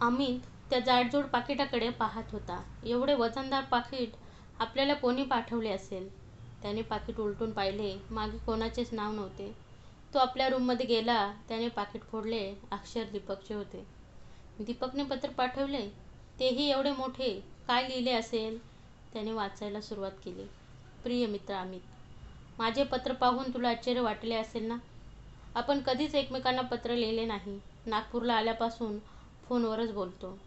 अमित त्या जाडजूड पाकिटाकडे पाहत होता. एवढे वजनदार पाकीट आपल्याला कोणी पाठवले असेल? त्याने पाकीट उलटून पाहिले. मागे कोणाचेच नाव नव्हते. तो आपल्या रूममध्ये गेला. त्याने पाकीट फोडले. अक्षर दीपकचे होते. दीपकने पत्र पाठवले? तेही एवढे मोठे? काय लिहिले असेल? त्याने वाचायला सुरुवात केली. प्रिय मित्र अमित, माझे पत्र पाहून तुला आश्चर्य वाटले असेल ना? आपण कधीच एकमेकांना पत्र लिहिले नाही. नागपूरला आल्यापासून फोनवरच बोलतो.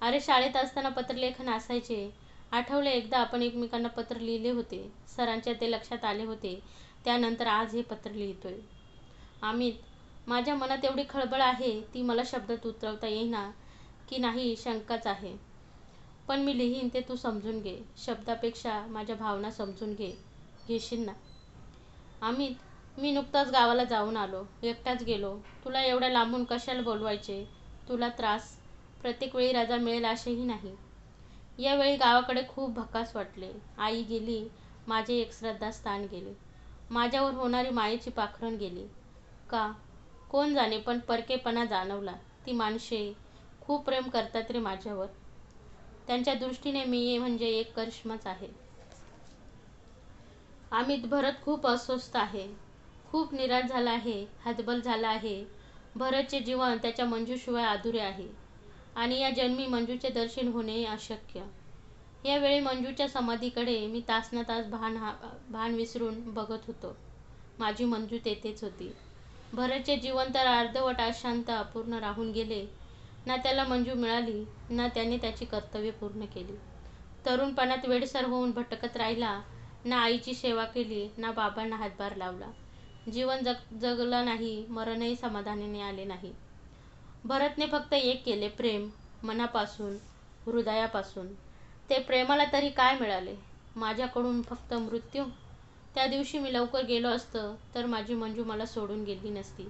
अरे शाळेत असताना पत्रलेखन असायचे. आठवले एकदा आपण एकमेकांना पत्र लिहिले होते. सरांच्या ते लक्षात आले होते. त्यानंतर आज हे पत्र लिहितोय. अमित, माझ्या मनात एवढी खळबळ आहे ती मला शब्दात उतरवता येईना की नाही शंकाच आहे. पण मी लिहीन ते तू समजून घे. शब्दापेक्षा माझ्या भावना समजून घे. घेशील ना? अमित, मी नुकताच गावाला जाऊन आलो. एकटाच गेलो. तुला एवढ्या लांबून कशाला बोलवायचे? तुला त्रास? प्रत्येक वेळी रजा मिळेल असेही नाही. यावेळी गावाकडे खूप भकास वाटले. आई गेली. माझे एक श्रद्धास्थान गेले. माझ्यावर होणारी मायेची पाखरण गेली. का? कोण जाणे पण परकेपणा जाणवला. ती माणसे खूप प्रेम करतात रे माझ्यावर. त्यांच्या दृष्टीने मी म्हणजे एक करिश्माच आहे. अमित, भरत खूप अस्वस्थ आहे. खूप निराश झाला आहे. हतबल झाला आहे. भरतचे जीवन त्याच्या मंजूशिवाय अधुरे आहे. आणि या जन्मी मंजूचे दर्शन होणे अशक्य. यावेळी मंजूच्या समाधीकडे मी तासन्तास भान हा भान विसरून बघत होतो. माझी मंजू तेथेच होती. भरतचे जीवन तर अर्धवट अशांत अपूर्ण राहून गेले. ना त्याला मंजू मिळाली ना त्याने त्याची कर्तव्य पूर्ण केली. तरुणपणात वेडसर होऊन भटकत राहिला. ना आईची सेवा केली ना बाबांना हातभार लावला. जीवन जग जगला नाही. मरणही समाधानाने आले नाही. भरतने फक्त एक केले प्रेम. मनापासून, हृदयापासून. ते प्रेमाला तरी काय मिळाले? माझ्याकडून फक्त मृत्यू? त्या दिवशी मी लवकर गेलो असतं तर माझी मंजू मला सोडून गेली नसती.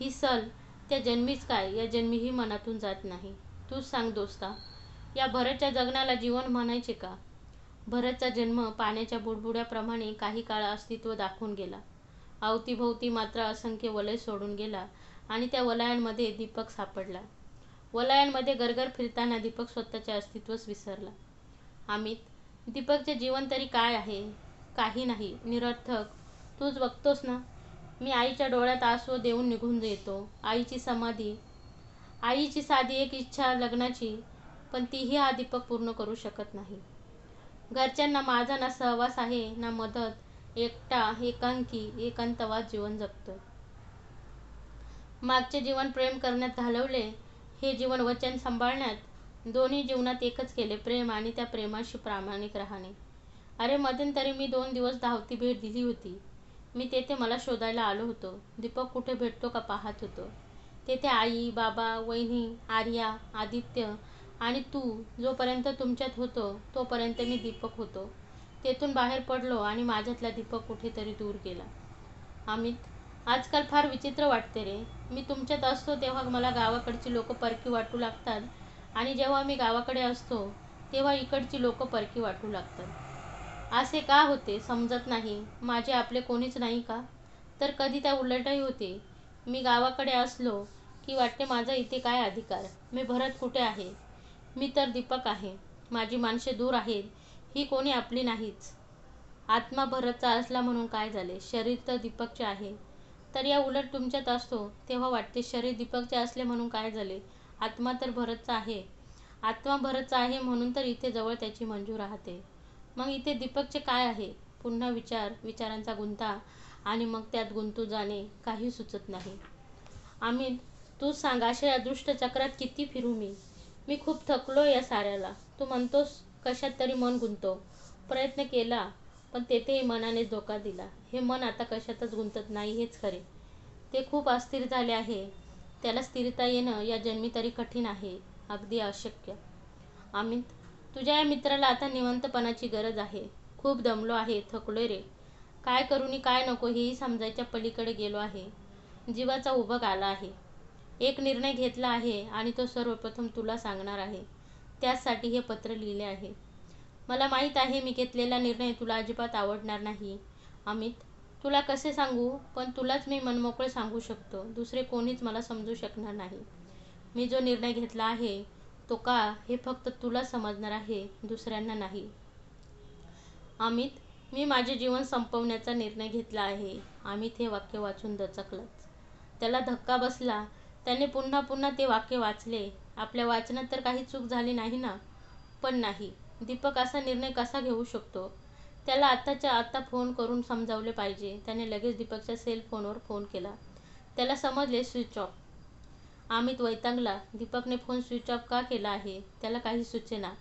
ही सल त्या जन्मीच काय या जन्मीही मनातून जात नाही. तूच सांग दोस्ता, या भरतच्या जगण्याला जीवन म्हणायचे का? भरतचा जन्म पाण्याच्या बुडबुड्याप्रमाणे काही काळ अस्तित्व दाखवून गेला. अवतीभोवती मात्र असंख्य वलय सोडून गेला आणि त्या वलयांमध्ये दीपक सापडला. वलयांमध्ये गरगर फिरताना दीपक स्वतःचे अस्तित्वच विसरला. अमित, दीपकचे जीवन तरी काय आहे? काही नाही. निरर्थक. तूच बघतोस ना? मी आईच्या डोळ्यात आसव देऊन निघून येतो. आईची समाधी. आईची साधी एक इच्छा लग्नाची. पण तीही हा दीपक पूर्ण करू शकत नाही. घरच्यांना माझा ना सहवास आहे ना मदत. एकटा, एकांकी, एकांतवात जीवन जगतोय. मागचे जीवन प्रेम करण्यात घालवले. हे जीवन वचन सांभाळण्यात. दोन्ही जीवनात एकच केले प्रेम आणि त्या प्रेमाशी प्रामाणिक राहणे. अरे मध्यंतरी मी दोन दिवस धावती भेट दिली होती. मी तेथे मला शोधायला आलो होतो. दीपक कुठे भेटतो का पाहात होतो. तेथे आई, बाबा, वहिनी, आर्या, आदित्य आणि तू. जोपर्यंत तुमच्यात होतो तोपर्यंत मी दीपक होतो. तेथून बाहेर पडलो आणि माझ्यातला दीपक कुठेतरी दूर गेला. अमित, आजकाल फार विचित्र वाटते रे. मी तुमच्यात असतो तेव्हा मला गावाकडची लोकं परकी वाटू लागतात आणि जेव्हा मी गावाकडे असतो तेव्हा इकडची लोकं परकी वाटू लागतात. असे का होते समजत नाही. माझे आपले कोणीच नाही का? तर कधी त्या उलटही होते. मी गावाकडे असलो की वाटते माझा इथे काय अधिकार? मी भरत कुठे आहे? मी तर दीपक आहे. माझी माणसे दूर आहेत ही कोणी आपली नाहीच. आत्मा भरतचा असला म्हणून काय झाले? शरीर तर दीपकचे आहे. तर या उलट तुमच्यात असतो तेव्हा वाटते शरीर दीपकचे असले म्हणून काय झाले? आत्मा तर भरतचा आहे. आत्मा भरतचा आहे म्हणून तर इथे जवळ त्याची मंजू राहते. मग इथे दीपकचे काय आहे? पुन्हा विचार, विचारांचा गुंता आणि मग त्यात गुंतून जाणे. काही सुचत नाही. आम्ही तूच सांग अशा या दुष्ट चक्रात किती फिरू मी? मी खूप थकलो या साऱ्याला. तू म्हणतोस कशात तरी मन गुंतव. प्रयत्न केला पण तेथेही मनानेच धोका दिला. हे मन आता कशातच गुंतत नाही हेच खरे. ते खूप अस्थिर झाले आहे. त्याला स्थिरता येणं या जन्मी तरी कठीण आहे. अगदी अशक्य. अमित, तुझ्या या मित्राला आता निवंतपणाची गरज आहे. खूप दमलो आहे. थकलोय रे. काय करूनी काय नको हेही समजायच्या पलीकडे गेलो आहे. जीवाचा उभग आला आहे. एक निर्णय घेतला आहे आणि तो सर्वप्रथम तुला सांगणार आहे. त्याचसाठी हे पत्र लिहिले आहे. मला माहीत आहे मी घेतलेला निर्णय तुला अजिबात आवडणार नाही. अमित, तुला कसे सांगू पण तुलाच मी मनमोकळे सांगू शकतो. दुसरे कोणीच मला समजू शकणार नाही. मी जो निर्णय घेतला आहे तो का हे फक्त तुला समजणार आहे दुसऱ्यांना नाही अमित मी माझे जीवन संपवण्याचा निर्णय घेतला आहे अमित हे वाक्य वाचून दचकलंच त्याला धक्का बसला त्याने पुन्हा पुन्हा ते वाक्य वाचले आपल्या वाचनात तर काही चूक झाली नाही ना? पण नाही. दीपक असा निर्णय कसा घेऊ शकतो? त्याला आत्ताच्या आत्ता फोन करून समजावले पाहिजे. त्याने लगेच दीपकच्या सेल फोनवर फोन केला. त्याला समजले स्विच ऑफ अमित वैतांगला. दीपकने फोन स्विच ऑफ का केला आहे? त्याला काही सुचेना.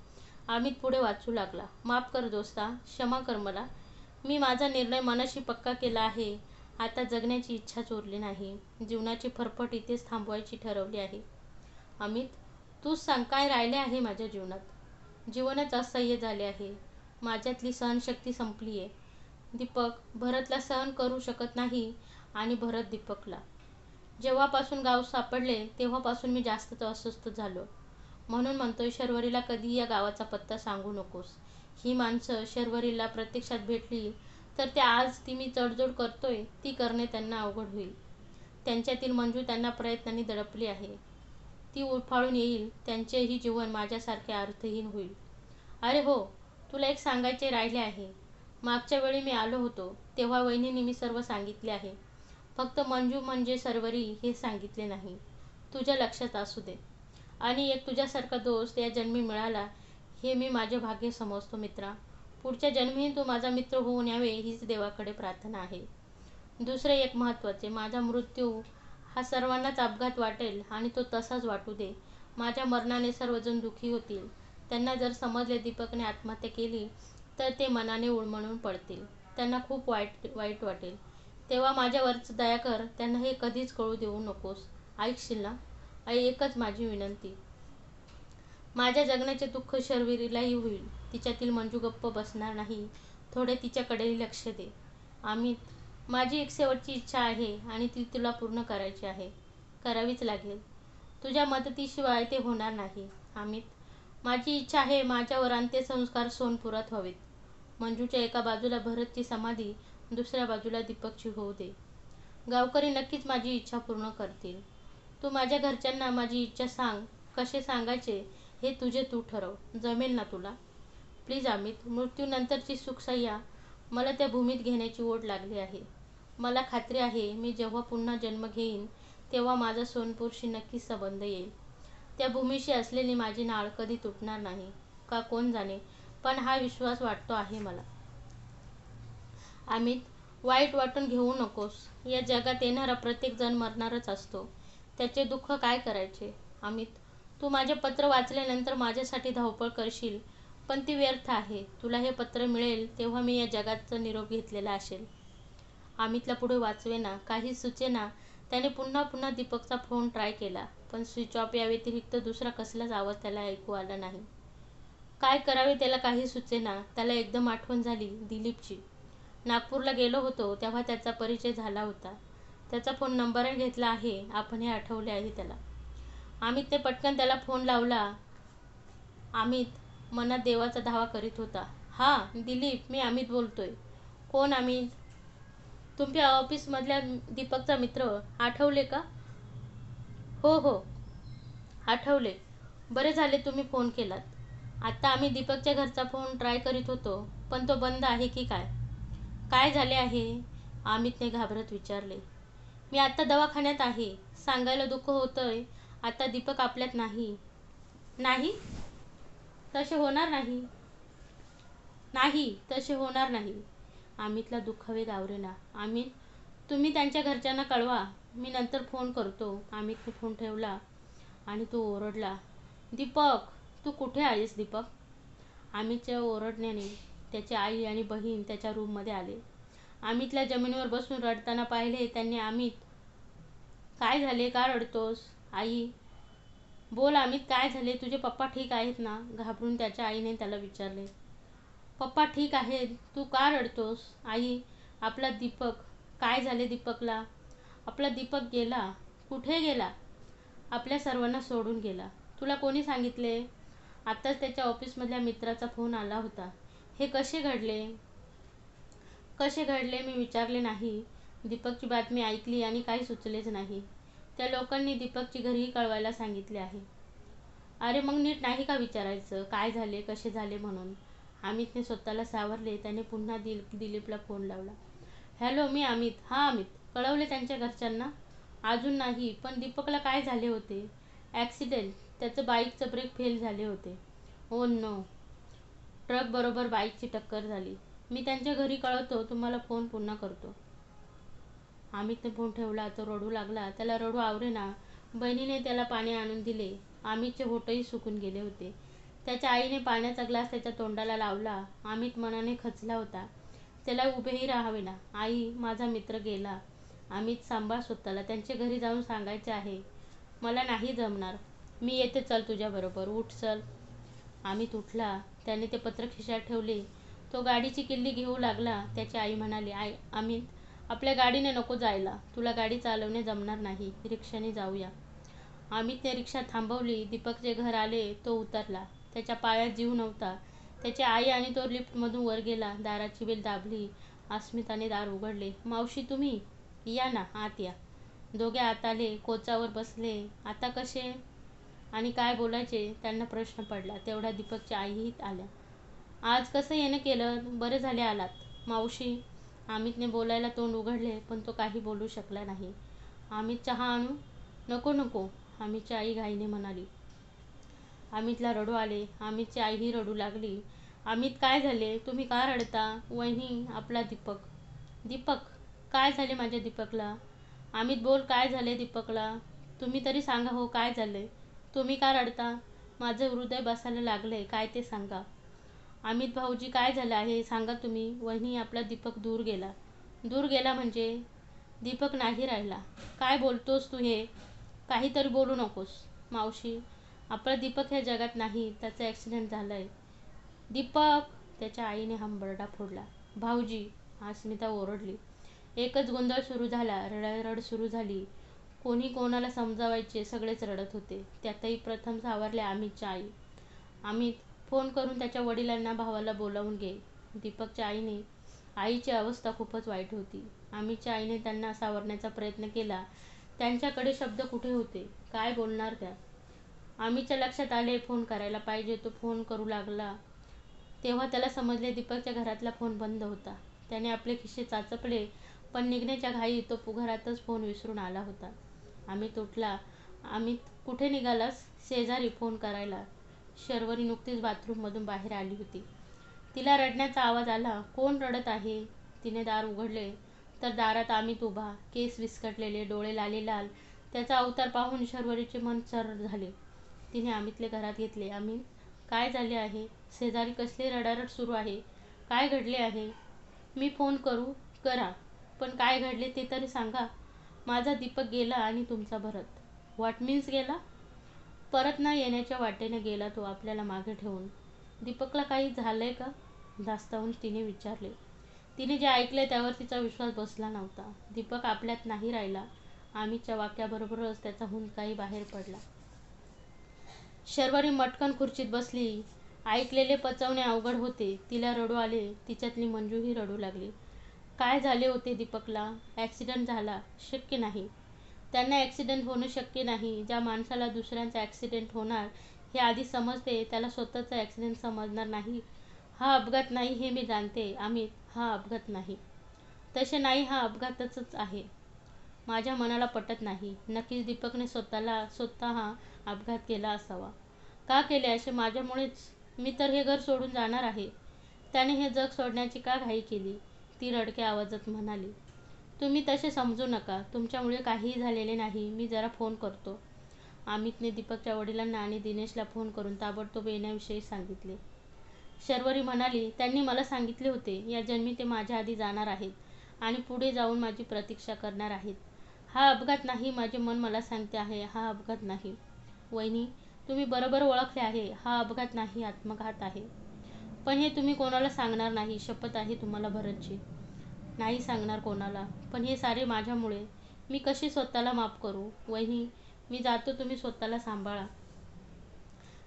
अमित पुढे वाचू लागला. माफ कर दोस्ता. क्षमा कर मला. मी माझा निर्णय मनाशी पक्का केला आहे. आता जगण्याची इच्छा चोरली नाही. जीवनाची फरफट इथेच थांबवायची ठरवली आहे. अमित तूच सांग काय राहिले आहे माझ्या जीवनात. जीवनच असह्य झाले आहे. माझ्यातली सहनशक्ती संपली आहे दीपक भरतला सहन करू शकत नाही आणि भरत दीपकला. जेव्हापासून गाव सापडले तेव्हापासून मी जास्तच अस्वस्थ झालो. म्हणून म्हणतोय शर्वरीला कधी या गावाचा पत्ता सांगू नकोस. ही माणसं शर्वरीला प्रत्यक्षात भेटली तर त्या आज ती मी तडजोड करतोय ती करणे त्यांना अवघड होईल. त्यांच्यातील मंजू त्यांना प्रयत्नांनी दडपली आहे. ती उफाळून येईल. त्यांचेही जीवन माझ्यासारखे अर्थहीन होईल. अरे हो तुला एक सांगायचे राहिले आहे. मागच्या वेळी मी आलो होतो तेव्हा वहिनीने मी सर्व सांगितले आहे. फक्त मंजू म्हणजे सर्वरी हे सांगितले नाही. तुझ्या लक्षात असू दे. आणि एक तुझ्यासारखा दोस्त या जन्मी मिळाला हे मी माझे भाग्य समजतो मित्रा. पुढच्या जन्मीही तू माझा मित्र होऊन यावे हीच देवाकडे प्रार्थना आहे. दुसरे एक महत्त्वाचे माझा मृत्यू हा सर्वांनाच अपघात वाटेल आणि तो तसाच वाटू दे. माझ्या मरणाने सर्वजण दुःखी होतील. त्यांना जर समजले दीपकने आत्महत्या केली तर ते मनाने उळमळून पडतील. त्यांना खूप वाईट वाईट वाटेल. तेव्हा माझ्यावरच दया कर त्यांना हे कधीच कळू देऊ नकोस. ऐकशील ना आई एकच माझी विनंती. माझ्या जगण्याचे दुःख शर्विरीलाही होईल. तिच्यातील मंजू गप्प बसणार नाही. थोडे तिच्याकडेही लक्ष दे. आम्ही माझी एक शेवटची इच्छा आहे आणि ती तुला पूर्ण करायची आहे. करावीच लागेल. तुझ्या मदतीशिवाय ते होणार नाही अमित माझी इच्छा आहे माझ्यावर अंत्यसंस्कार सोनपुरात व्हावेत. मंजूच्या एका बाजूला भरतची समाधी दुसऱ्या बाजूला दीपकची होऊ दे. गावकरी नक्कीच माझी इच्छा पूर्ण करतील. तू माझ्या घरच्यांना माझी इच्छा सांग कसे सांगायचे हे तुझे तू ठरव. जमेल ना तुला. प्लीज अमित मृत्यूनंतरची सुखसह्या मला त्या भूमीत घेण्याची ओढ लागली आहे. मला खात्री आहे मी जेव्हा पुन्हा जन्म घेईन तेव्हा माझा सोनपूरशी नक्की संबंध येईल. त्या भूमीशी असलेली माझी नाळ कधी तुटणार नाही का कोण जाणे पण हा विश्वास वाटतो आहे मला. अमित वाईट वाटून घेऊ नकोस. या जगात येणारा प्रत्येक जण मरणारच असतो. त्याचे दुःख काय करायचे? अमित तू माझे पत्र वाचल्यानंतर माझ्यासाठी धावपळ करशील पण ती व्यर्थ आहे. तुला हे पत्र मिळेल तेव्हा मी या जगाचा निरोप घेतलेला असेल. अमितला पुढे वाचवेना काही सुचेना. त्याने पुन्हा पुन्हा दीपकचा फोन ट्राय केला पण स्विच ऑफ या व्यतिरिक्त दुसरा कसलाच आवाज त्याला ऐकू आला नाही. काय करावे त्याला काही सुचेना त्याला एकदम आठवण झाली दिलीपची. नागपूरला गेलो होतो तेव्हा त्याचा परिचय झाला होता. त्याचा फोन नंबरही घेतला आहे आपण हे आठवले आहे त्याला. अमितने पटकन त्याला फोन लावला. अमित मनात देवाचा धावा करीत होता. हां दिलीप मी अमित बोलतोय. कोण अमित तुमच्या ऑफिसमधल्या दीपकचा मित्र आठवले का? हो हो. आठवले. बरे झाले तुम्ही फोन केलात. आत्ता आम्ही दीपकच्या घरचा फोन ट्राय करीत होतो पण तो बंद आहे की काय? काय झाले आहे? अमितने घाबरत विचारले. मी आत्ता दवाखान्यात आहे. सांगायला दुःख होतंय. आता दीपक आपल्यात नाही. नाही? तसे होणार नाही. नाही तसे होणार नाही. अमितला दुःखावे आवरेना अमित तुम्ही त्यांच्या घरच्यांना कळवा. मी नंतर फोन करतो. अमितने फोन ठेवला? आणि तो ओरडला दीपक तू कुठे आहेस दीपक? अमितच्या ओरडण्याने त्याची आई आणि बहीण त्याच्या रूममध्ये आले. अमितला जमिनीवर बसून रडताना पाहिले त्यांनी अमित काय झाले? का रडतोस? आई बोल अमित काय झाले? तुझे पप्पा ठीक आहेत ना? घाबरून त्याच्या आईने त्याला विचारले. पप्पा ठीक आहे तू का रडतोस? आई आपला दीपक काय झाले दीपकला? आपला दीपक गेला? कुठे गेला? आपल्या सर्वांना सोडून गेला. तुला कोणी सांगितले? आत्ताच त्याच्या ऑफिसमधल्या मित्राचा फोन आला होता. हे कसे घडले? कसे घडले मी विचारले नाही. दीपकची बातमी ऐकली आणि काही सुचलेच नाही. त्या लोकांनी दीपकची घरीही कळवायला सांगितले आहे. अरे मग नीट नाही का विचारायचं? काय झाले? कसे झाले? म्हणून. अमितने स्वतःला सावरले. त्याने पुन्हा दिल दिलीपला फोन लावला. हॅलो मी अमित. हां अमित. कळवले त्यांच्या घरच्यांना? अजून नाही पण दीपकला काय झाले होते? ॲक्सिडेंट त्याचं बाईकचं ब्रेक फेल झाले होते. ओ नो ट्रक बरोबर बाईकची टक्कर झाली. मी त्यांच्या घरी कळवतो तुम्हाला फोन पुन्हा करतो. अमितने फोन ठेवला तो रडू लागला. त्याला रडू आवरेना बहिणीने त्याला पाणी आणून दिले. अमितचे होटही सुकून गेले होते. त्याच्या आईने पाण्याचा ग्लास त्याच्या तोंडाला लावला. अमित मनाने खचला होता. त्याला उभेही राहावे ना आई माझा मित्र गेला. अमित सांभाळ स्वतःला. त्यांच्या घरी जाऊन सांगायचे आहे. मला नाही जमणार. मी येते चल तुझ्याबरोबर उठ चल. अमित उठला. त्याने ते पत्र खिशात ठेवले. तो गाडीची किल्ली घेऊ लागला. त्याची आई म्हणाली आई अमित आपल्या गाडीने नको जायला. तुला गाडी चालवणे जमणार नाही. रिक्षाने जाऊया. अमितने रिक्षा थांबवली. दीपकचे घर आले. तो उतरला. त्याच्या पायात जीव नव्हता. त्याची आई आणि तो लिफ्टमधून वर गेला. दाराची बेल दाबली. अस्मिताने दार उघडले. मावशी तुम्ही? या ना आत या. दोघे आत आले. कोचावर बसले. आता कसे? आणि काय बोलायचे? त्यांना प्रश्न पडला. तेवढा दीपकच्या आईही आल्या. आज कसं येणं केलं? बरे झाले आलात. मावशी अमितने बोलायला तोंड उघडले पण तो काही बोलू शकला नाही. अमित चहा आणू? नको नको. अमितच्या आई घाईने म्हणाली. अमितला रडू आले. अमितची आईही रडू लागली. अमित काय झाले? तुम्ही का रडता? वहिनी आपला दीपक. दीपक काय झाले माझ्या दीपकला? अमित बोल काय झाले दीपकला? तुम्ही तरी सांगा हो काय झाले? तुम्ही का रडता? माझं हृदय बसायला लागलंय काय ते सांगा. अमित भाऊजी काय झालं आहे? सांगा तुम्ही. वहिनी आपला दीपक दूर गेला. दूर गेला म्हणजे? दीपक नाही राहिला. काय बोलतोस तू हे? काहीतरी बोलू नकोस. मावशी आपलं दीपक ह्या जगात नाही त्याचा ॲक्सिडेंट झाला आहे दीपक त्याच्या आईने हंबरडा फोडला. भाऊजी अस्मिता ओरडली. एकच गोंधळ सुरू झाला रडारड सुरू झाली. कोणी कोणाला समजावायचे सगळेच रडत होते. त्यातही प्रथम सावरले अमितच्या आई. अमित फोन करून त्याच्या वडिलांना भावाला बोलावून घे. दीपकच्या आईने आईची अवस्था खूपच वाईट होती. अमितच्या आईने त्यांना सावरण्याचा प्रयत्न केला. त्यांच्याकडे शब्द कुठे होते? काय बोलणार त्या? आम्हीच्या लक्षात आले फोन करायला पाहिजे तो फोन करू लागला. तेव्हा त्याला समजले दीपकच्या घरातला फोन बंद होता. त्याने आपले खिसे चाचपले पण निघण्याच्या घाई तो घरातच फोन विसरून आला होता. अमित उठला अमित कुठे निघालास? शेजारी फोन करायला. शर्वरी नुकतीच बाथरूममधून बाहेर आली होती. तिला रडण्याचा आवाज आला कोण रडत आहे? तिने दार उघडले. तर दारात अमित उभा केस विस्कटलेले डोळे लाले लाल. त्याचा अवतार पाहून शर्वरीचे मन चर झाले. तिने अमितले घरात घेतले. अमित काय झाले आहे? शेजारी कसले रडारड सुरू आहे? काय घडले आहे? मी फोन करू करा. पण काय घडले ते तरी सांगा. माझा दीपक गेला आणि तुमचा भरत. व्हॉट मीन्स गेला? परत ना येण्याच्या वाटेने गेला तो आपल्याला मागे ठेवून. दीपकला काही झालंय का? धास्तावून तिने विचारले. तिने जे ऐकले त्यावर तिचा विश्वास बसला नव्हता. दीपक आपल्यात नाही राहिला. आम्हीच्या वाक्याबरोबरच त्याचा हुंदकाही बाहेर पडला. शर्वरी मटकन खुर्चीत बसली. ऐकलेले पचवणे अवघड होते. तिला रडू आले. तिच्यातली मंजूही रडू लागली. काय झाले होते दीपकला? ॲक्सिडेंट झाला. शक्य नाही. त्यांना ॲक्सिडेंट होणं शक्य नाही. ज्या माणसाला दुसऱ्यांचा ॲक्सिडेंट होणार हे आधी समजते. त्याला स्वतःचा ॲक्सिडेंट समजणार नाही. हा अपघात नाही हे मी जाणते. आम्ही हा अपघात नाही. तसे नाही हा अपघातच आहे. माझ्या मनाला पटत नाही. नक्कीच दीपकने स्वतःला स्वतः हा अपघात केला असावा. का केले असे माझ्यामुळेच? मी तर हे घर सोडून जाणार आहे. त्याने हे जग सोडण्याची का घाई केली? ती रडक्या आवाजात म्हणाली तुम्ही तसे समजू नका. तुमच्यामुळे काहीही झालेले नाही. मी जरा फोन करतो. अमितने दीपकच्या वडिलांना आणि दिनेशला फोन करून ताबडतोब येण्याविषयी सांगितले. शर्वरी म्हणाली त्यांनी मला सांगितले होते या जन्मी ते माझ्या आधी जाणार आहेत आणि पुढे जाऊन माझी प्रतीक्षा करणार आहेत. हा अपघात नाही माझे मन मला सांगते आहे हा अपघात नाही. वहिनी तुम्ही बरोबर ओळखले आहे हा अपघात नाही आत्मघात आहे. पण हे तुम्ही कोणाला सांगणार नाही शपथ आहे तुम्हाला भरतची. नाही सांगणार कोणाला पण हे सारे माझ्यामुळे. मी कशी स्वतःला माफ करू? वहिनी मी जातो तुम्ही स्वतःला सांभाळा.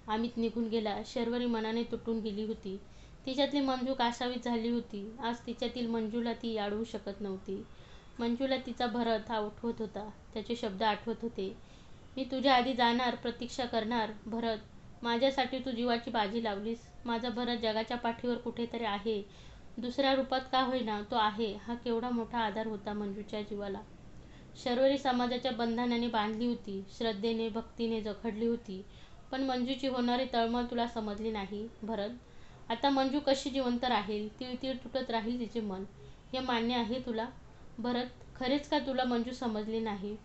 अमित निघून गेला. शर्वरी मनाने तुटून गेली होती. तिच्यातली मंजू कासावीत झाली होती. आज तिच्यातील मंजूला ती अडवू शकत नव्हती. मंजूला तिचा भरत हा उठवत होता. त्याचे शब्द आठवत होते. मी तुझ्या आधी जाणार प्रतीक्षा करणार भरत. माझ्यासाठी तू जीवाची बाजी लावलीस. माझा भरत जगाच्या पाठीवर कुठेतरी आहे. दुसऱ्या रूपात का होईना तो आहे. हा केवढा मोठा आधार होता मंजूच्या जीवाला. शर्वरी समाजाच्या बंधनाने बांधली होती. श्रद्धेने भक्तीने जखडली होती. पण मंजूची होणारी तळमळ तुला समजली नाही भरत. आता मंजू कशी जिवंत राहील? तिळतीळ तुटत राहील तिचे मन. हे मान्य आहे तुला? भरत खरेच का तुला मंजू समजली नाही?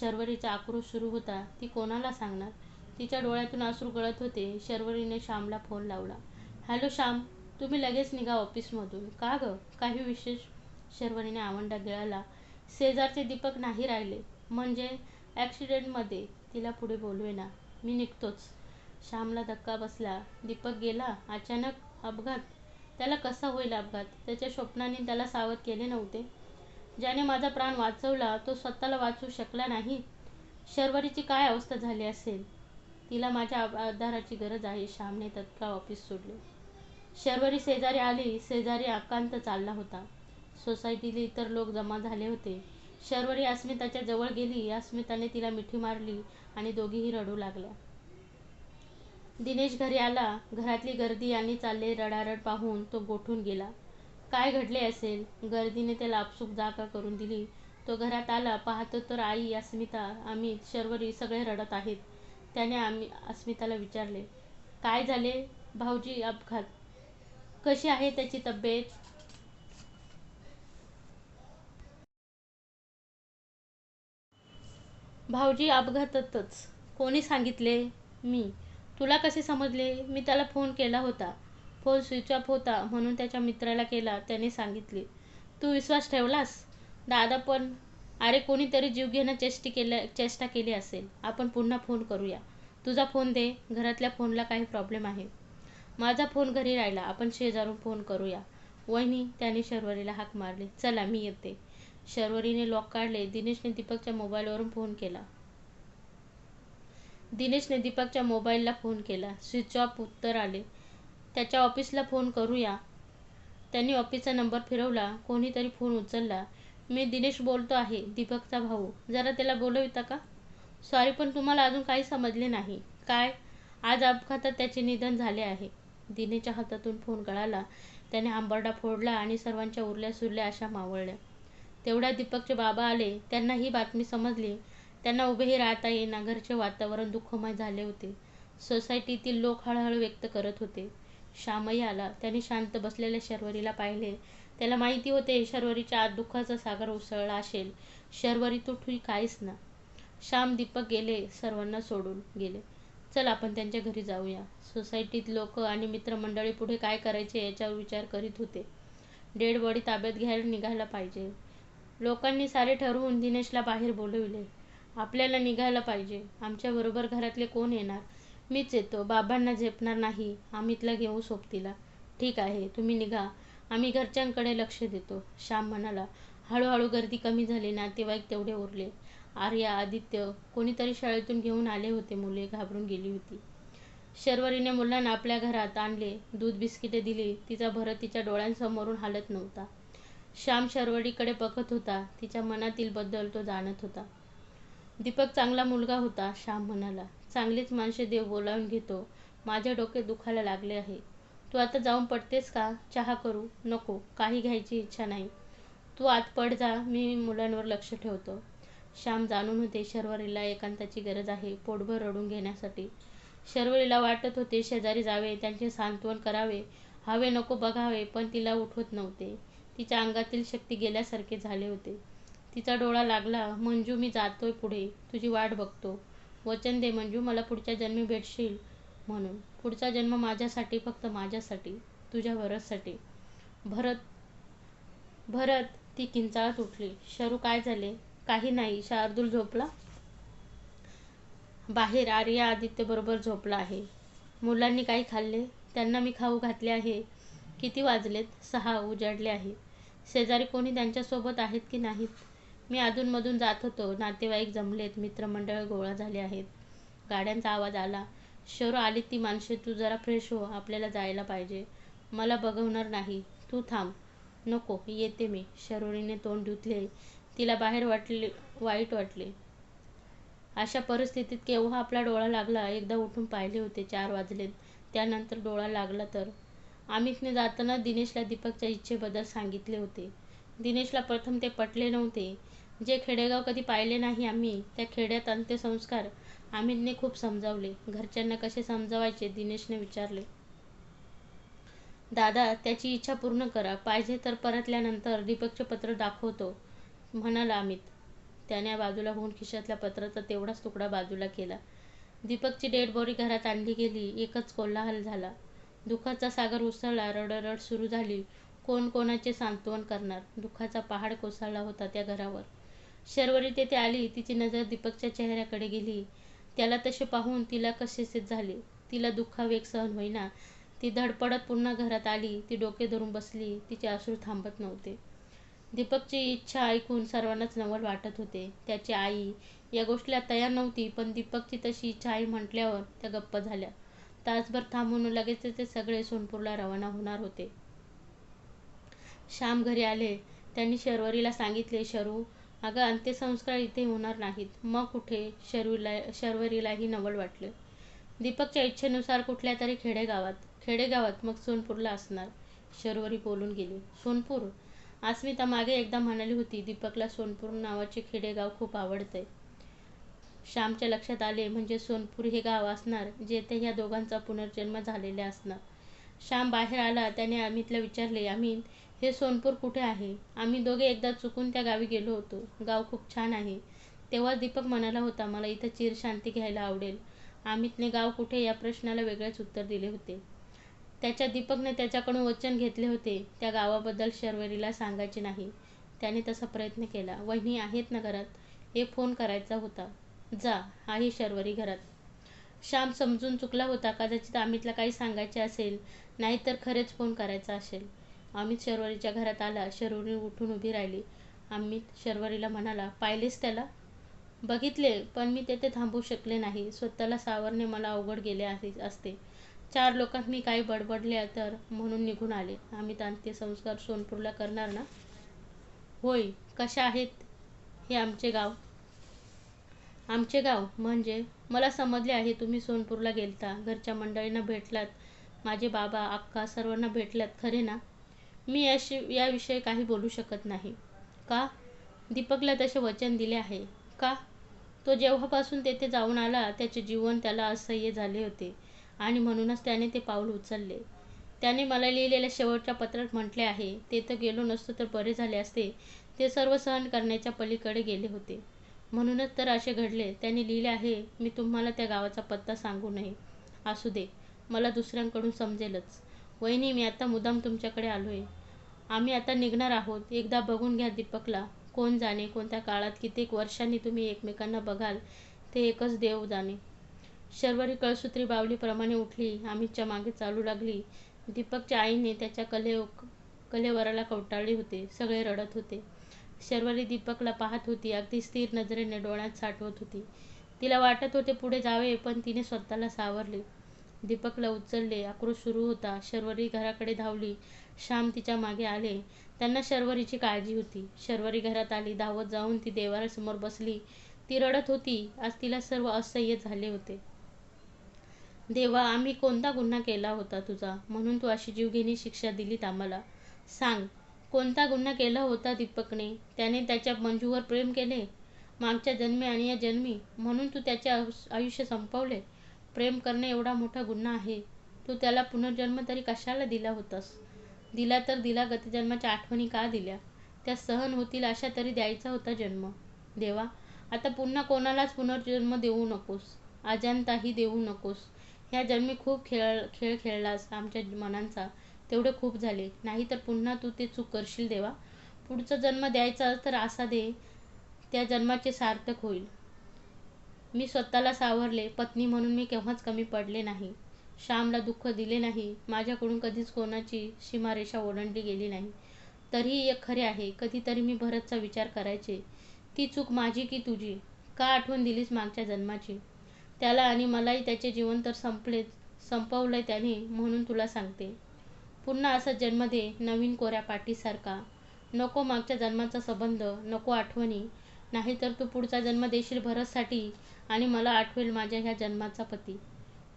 शर्वरीचा आक्रोश सुरू होता. ती कोणाला सांगणार? तिच्या डोळ्यातून आसरू गळत होते. शर्वरीने श्यामला फोन लावला. हॅलो श्याम. तुम्ही लगेच निघा ऑफिसमधून. का ग? काही विशेष? शर्वरीने आवंडा गिळाला. शेजारचे दीपक नाही राहिले. म्हणजे ॲक्सिडेंटमध्ये. तिला पुढे बोलवेना. मी निघतोच. श्यामला धक्का बसला. दीपक गेला? अचानक? अपघात? त्याला कसा होईल अपघात? त्याच्या स्वप्नाने त्याला सावध केले नव्हते? ज्याने माझा प्राण वाचवला तो स्वतःला वाचू शकला नाही. शर्वरीची काय अवस्था झाली असेल? तिला माझ्या आधाराची गरज आहे. श्यामने तत्काळ ऑफिस सोडले. शर्वरी शेजारी आली. शेजारी आकांत चालला होता. सोसायटीतले इतर लोक जमा झाले होते. शर्वरी अस्मिताच्या जवळ गेली. अस्मिताने तिला मिठी मारली आणि दोघीही रडू लागल्या. दिनेश घरी आला. घरातली गर्दी आणि चालले रडारड पाहून तो गोठून गेला. काय घडले असेल? गर्दीने त्याला आपसूक जागा करून दिली. तो घरात आला पाहतो तर आई अस्मिता अमित शर्वरी सगळे रडत आहेत. त्याने आम्ही अस्मिताला विचारले काय झाले? भाऊजी अपघात कशी आहे त्याची तब्येत? भाऊजी अपघातातच. कोणी सांगितले? मी. तुला कसे समजले? मी त्याला फोन केला होता. फोन स्विच ऑफ होता म्हणून त्याच्या मित्राला केला त्याने सांगितले तू विश्वास ठेवलास? दादा पण अरे कोणीतरी जीव घेणं चेष्टी केल्या चेष्टा केली असेल. आपण पुन्हा फोन करूया. तुझा फोन दे घरातल्या फोनला काही प्रॉब्लेम आहे. माझा फोन घरी राहिला आपण शेजारून फोन करूया. वहिनी त्याने शर्वरीला हाक मारली चला मी येते. शर्वरीने लॉक काढले दिनेशने दीपकच्या मोबाईलवरून फोन केला. दिनेशने दीपकच्या मोबाईलला फोन केला. स्विच ऑफ उत्तर आले. त्याच्या ऑफिसला फोन करूया. त्यांनी ऑफिसचा नंबर फिरवला कोणीतरी फोन उचलला. मी दिनेश बोलतो आहे दीपकचा भाऊ. जरा त्याला बोलविता का? सॉरी पण तुम्हाला अजून काही समजले नाही. काय? आज अपघातात त्याचे निधन झाले आहे. दिनेच्या हातातून फोन गळाला. त्याने आंबरडा फोडला आणि सर्वांच्या उरल्या सुरल्या अशा मावळल्या. तेवढ्या दीपकचे बाबा आले. त्यांना ही बातमी समजली. त्यांना उभेही राहता येईना. घरचे वातावरण दुःखमय झाले होते. सोसायटीतील लोक हळहळ व्यक्त करत होते. श्यामही आला. त्याने शांत बसलेल्या शर्वरीला पाहिले. त्याला माहिती होते शर्वरीच्या आत दुःखाचा सागर उसळला असेल. शर्वरी तू काहीच ना. श्याम दीपक गेले सर्वांना सोडून गेले. चल आपण त्यांच्या घरी जाऊया. सोसायटीत लोक आणि मित्रमंडळी पुढे काय करायचे याच्यावर विचार करीत होते. डेड बॉडी ताब्यात घ्यायला निघायला पाहिजे. लोकांनी सारे ठरवून दिनेशला बाहेर बोलविले. आपल्याला निघायला पाहिजे. आमच्याबरोबर घरातले कोण येणार? मीच येतो. बाबांना झेपणार नाही. अमितला घेऊ सोबतीला. ठीक आहे तुम्ही निघा. आम्ही घरच्यांकडे लक्ष देतो. श्याम म्हणाला हळूहळू गर्दी कमी झाली नातेवाईक तेवढे उरले. आर्या आदित्य कोणीतरी शाळेतून घेऊन आले होते मुले घाबरून गेली होती. शर्वरीने मुलांना आपल्या घरात आणले दूध बिस्किटे दिली. तिचा भरत तिच्या डोळ्यांसमोरून हालत नव्हता. श्याम शर्वरीकडे बघत होता. तिच्या मनातील बद्दल तो जाणत होता. दीपक चांगला मुलगा होता श्याम म्हणाला. चांगलीच माणसे देव बोलावून घेतो. माझे डोके दुखायला लागले आहे. तू आता जाऊन पडतेस का? चहा करू? नको. काही घ्यायची इच्छा नाही. तू आत पड जा. मी मुलांवर लक्ष ठेवतो. श्याम जाणून होते शर्वरीला एकांताची गरज आहे पोटभर रडून घेण्यासाठी. शर्वरीला वाटत होते शेजारी जावे त्यांचे सांत्वन करावे. हवे नको बघावे पण तिला उठवत नव्हते. तिच्या अंगातील शक्ती गेल्यासारखे झाले होते. तिचा डोळा लागला मंजू मी जातोय पुढे. तुझी वाट बघतो. वचन दे मंजू. मला पुढच्या जन्मी भेटशील म्हणून. पुढचा जन्म माझ्यासाठी फक्त माझ्यासाठी तुझ्या भरतसाठी. भरत भरत ती किंचाळत उठली. शरू काय झाले? काही नाही. शार्दूल झोपला. बाहेर आर्या आदित्य बरोबर झोपला आहे. मुलांनी काही खाल्ले? त्यांना मी खाऊ घातले आहे. किती वाजलेत? सहा उजाडले आहे. शेजारी कोणी त्यांच्यासोबत आहेत की नाहीत? मी अधूनमधून जात होतो. नातेवाईक जमलेत. मित्रमंडळ गोळा झाले आहेत. गाड्यांचा आवाज आला. शोर आली ती माणसे तू जरा फ्रेश हो. आपल्याला जायला पाहिजे. मला बघवणार नाही. तू थांब. नको. येते मी. शरोणीने तोंड धुतले. तिला बाहेर वाटले वाईट वाटले. अशा परिस्थितीत केव्हा आपला डोळा लागला? एकदा उठून पाहिले होते. चार वाजलेत. त्यानंतर डोळा लागला तर? अमितने जाताना दिनेशला दीपकच्या इच्छेबद्दल सांगितले होते. दिनेशला प्रथम ते पटले नव्हते. जे खेडेगाव कधी पाहिले नाही आम्ही त्या खेड्यात अंत्यसंस्कार अमितने खूप समजावले. घरच्यांना कसे समजावायचे दिनेशने विचारले. दादा त्याची इच्छा पूर्ण करा. पाहिजे तर परतल्यानंतर दीपकचे पत्र दाखवतो म्हणाला अमित. त्याने बाजूला होऊन खिशातल्या पत्राचा तेवढाच तुकडा बाजूला केला. दीपकची डेड बॉडी घरात आणली गेली. एकच कोल्हाहल झाला. दुःखाचा सागर उसळला. रडरड सुरू झाली. कोण कोणाचे सांत्वन करणार? दुःखाचा पहाड कोसळला होता त्या घरावर. शर्वरी तेथे आली तिची नजर दीपकच्या चेहऱ्याकडे गेली. त्याला तसे पाहून तिला कसेसे झाले. तिला दुःखावेग सहन होईना. ती धडपडत पुन्हा घरात आली. ती डोके धरून बसली. तिचे अश्रू थांबत नव्हते. दीपकची इच्छा ऐकून सर्वांनाच नवल वाटत होते. त्याची आई या गोष्टीला तयार नव्हती पण दीपकची तशी इच्छा आई म्हटल्यावर त्या गप्प झाल्या. तासभर थांबून लगेच ते सगळे सोनपूरला रवाना होणार होते. श्याम घरी आले. त्यांनी शर्वरीला सांगितले शरू अगं अंत्यसंस्कार इथे होणार नाहीत. मग कुठे? शर्वीला शर्वरीलाही नवल वाटले. दीपकच्या इच्छेनुसार कुठल्या तरी खेडेगावात. खेडेगावात मग सोनपूरला असणार. शर्वरी बोलून गेली. सोनपूर? अस्मिता मागे एकदा म्हणाली होती दीपकला सोनपूर नावाचे खेडेगाव खूप आवडते श्यामच्या लक्षात आले म्हणजे सोनपूर हे गाव असणार जेथे ह्या दोघांचा पुनर्जन्म झालेला असणार. श्याम बाहेर आला त्याने अमितला विचारले अमित हे सोनपूर कुठे आहे? आम्ही दोघे एकदा चुकून त्या गावी गेलो होतो. गाव खूप छान आहे. तेव्हा दीपक म्हणाला होता मला इथं चिर शांती घ्यायला आवडेल. अमितने गाव कुठे या प्रश्नाला वेगळेच उत्तर दिले होते. त्याच्या दीपकने त्याच्याकडून वचन घेतले होते. त्या गावाबद्दल शर्वरीला सांगायचे नाही. त्याने तसा प्रयत्न केला. वहिनी आहेत ना घरात? एक फोन करायचा होता. जा आहे शर्वरी घरात. श्याम समजून चुकला होता कदाचित अमितला काही सांगायचे असेल नाहीतर खरेच फोन करायचा असेल. अमित शर्वरीच्या घरात आला शर्वरी उठून उभी राहिली. अमित शर्वरीला म्हणाला पाहिलेस त्याला? बघितले पण मी तेथे थांबू शकले नाही. स्वतःला सावरणे मला अवघड गेले आहे असते. चार लोकांत मी काही बडबडले तर म्हणून निघून आले. आम्ही अंत्यसंस्कार सोनपूरला करणार ना? होय. कशा आहेत हे आमचे गाव? आमचे गाव म्हणजे मला समजले आहे तुम्ही सोनपूरला गेलता. घरच्या मंडळींना भेटलात. माझे बाबा अक्का सर्वांना भेटलात खरे ना? मी याशी याविषयी काही बोलू शकत नाही. का? दीपकला तसे वचन दिले आहे. का? तो जेव्हापासून तेथे जाऊन आला त्याचे जीवन त्याला असह्य झाले होते आणि म्हणूनच त्याने ते पाऊल उचलले. त्याने मला लिहिलेल्या शेवटच्या पत्रात म्हटले आहे ते तर गेलो नसतो तर बरे झाले असते. ते सर्व सहन करण्याच्या पलीकडे गेले होते. म्हणूनच तर असे घडले. त्याने लिहिले आहे मी तुम्हाला त्या गावाचा पत्ता सांगू नये. असू दे. मला दुसऱ्यांकडून समजेलच. वहिनी मी आता मुदाम तुमच्याकडे आलो आहे आम्ही आता निघणार आहोत. एकदा बघून घ्या दीपकला. कोण जाणे? कोणत्या काळात? कित्येक वर्षांनी तुम्ही एकमेकांना बघाल. ते एकच देव जाणे. शर्वरी कळसूत्री बावलीप्रमाणे उठली. अमितच्या मागे चालू लागली. दीपकच्या आईने त्याच्या कले कलेवराला कवटाळले होते. सगळे रडत होते. शर्वरी दीपकला पाहत होती. अगदी स्थिर नजरेने डोळ्यात साठवत होती. तिला वाटत होते पुढे जावे पण तिने स्वतःला सावरले. दीपकला उचलले आक्रोश सुरू होता. शर्वरी घराकडे धावली. श्याम तिच्यामागे आले. त्यांना शर्वरीची काळजी होती. शर्वरी घरात आली. धावत जाऊन ती देवारासमोर बसली. ती रडत होती. आज तिला सर्व असह्य झाले होते. देवा आम्ही कोणता गुन्हा केला होता तुझा? म्हणून तू अशी जीवघेणी शिक्षा दिलीत आम्हाला. सांग कोणता गुन्हा केला होता दीपकने? त्याने त्याच्या मंजूवर प्रेम केले? मागच्या जन्मी आणि या जन्मी? म्हणून तू त्याचे आयुष्य संपवले? प्रेम करणे एवढा मोठा गुन्हा आहे. तू त्याला पुनर्जन्म तरी कशाला दिला होतास? दिला तर दिला गतजन्माच्या आठवणी का दिल्या? त्या सहन होतील अशा तरी द्यायचा होता जन्म. देवा आता पुन्हा कोणालाच पुनर्जन्म देऊ नकोस. अजांताही देऊ नकोस. ह्या जन्मी खूप खेळ खेळ खेळलास आमच्या मनांचा. तेवढे खूप झाले. नाही तर पुन्हा तू ते चूक करशील देवा. पुढचा जन्म द्यायचा तर असा दे. त्या जन्माचे सार्थक होईल. मी स्वतःला सावरले पत्नी म्हणून मी केव्हाच कमी पडले नाही. श्यामला दुःख दिले नाही. माझ्याकडून कधीच कोणाची सीमारेषा ओलांडली गेली नाही. तरीही एक खरे आहे. कधीतरी मी भरतचा विचार करायचे. ती चूक माझी की तुझी? का आठवण दिलीस मागच्या जन्माची? त्याला आणि मलाही त्याचे जीवन तर संपलेच संपवलंय त्याने म्हणून तुला सांगते. पुन्हा असा जन्म दे नवीन कोऱ्या पाटीसारखा नको मागच्या जन्माचा संबंध नको आठवणी. नाहीतर तू पुढचा जन्म देशील भरतसाठी आणि मला आठवेल माझ्या ह्या जन्माचा पती.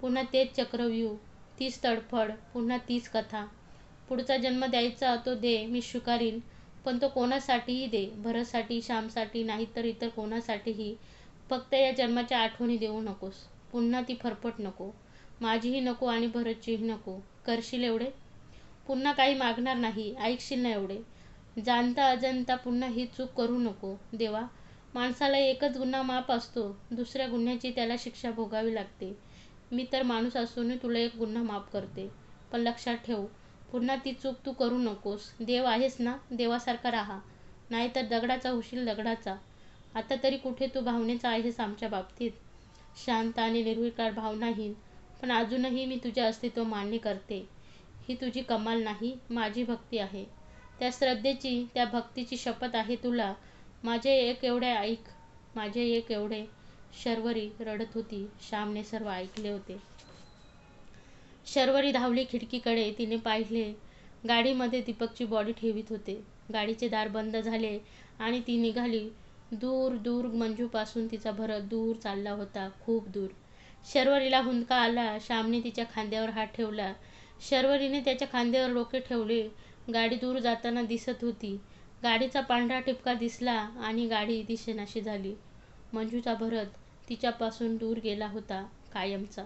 पुन्हा तेच चक्रव्यूह तीच तडफड पुन्हा तीच कथा. पुढचा जन्म द्यायचा तो दे मी स्वीकारीन पण तो कोणासाठीही दे भरतसाठी श्यामसाठी नाही तर इतर कोणासाठीही. फक्त या जन्माच्या आठवणी देऊ नकोस. पुन्हा ती फरफट नको. माझीही नको आणि भरतचीही नको. करशील एवढे? पुन्हा काही मागणार नाही. ऐकशील ना एवढे? जाणता अजंता पुन्हा ही चूक करू नको देवा. माणसाला एकच गुन्हा माफ असतो दुसऱ्या गुन्ह्याची त्याला शिक्षा भोगावी लागते. मी तर माणूस असूनही तुला एक गुन्हा माफ करते. पण लक्षात ठेव पुन्हा ती चूक तू करू नकोस. देव आहेस ना? देवासारखा राहा. नाहीतर दगडाचा होशील दगडाचा. आता तरी कुठे तू भावनेचा आहेस आमच्या बाबतीत? शांत आणि निर्विकार भावनाहीन पण अजूनही मी तुझे अस्तित्व मान्य करते. ही तुझी कमाल नाही माझी भक्ती आहे. त्या श्रद्धेची त्या भक्तीची शपथ आहे तुला. माझे एक एवढे ऐक माझे एक एवढे शर्वरी रडत होती श्यामने सर्व ऐकले होते. शर्वरी धावली खिडकीकडे तिने पाहिले गाडीमध्ये दीपकची बॉडी ठेवीत होते. गाडीचे दार बंद झाले आणि ती निघाली. दूर दूर मंजूपासून तिचा भरत दूर चालला होता खूप दूर. शर्वरीला हुंदका आला श्यामने तिच्या खांद्यावर हात ठेवला. शर्वरीने त्याच्या खांद्यावर डोके ठेवले. गाडी दूर जाताना दिसत होती. गाडीचा पांढरा टिपका दिसला आणि गाडी दिसेनाशी झाली. मंजूचा भरत तिच्यापासून दूर गेला होता कायमचा.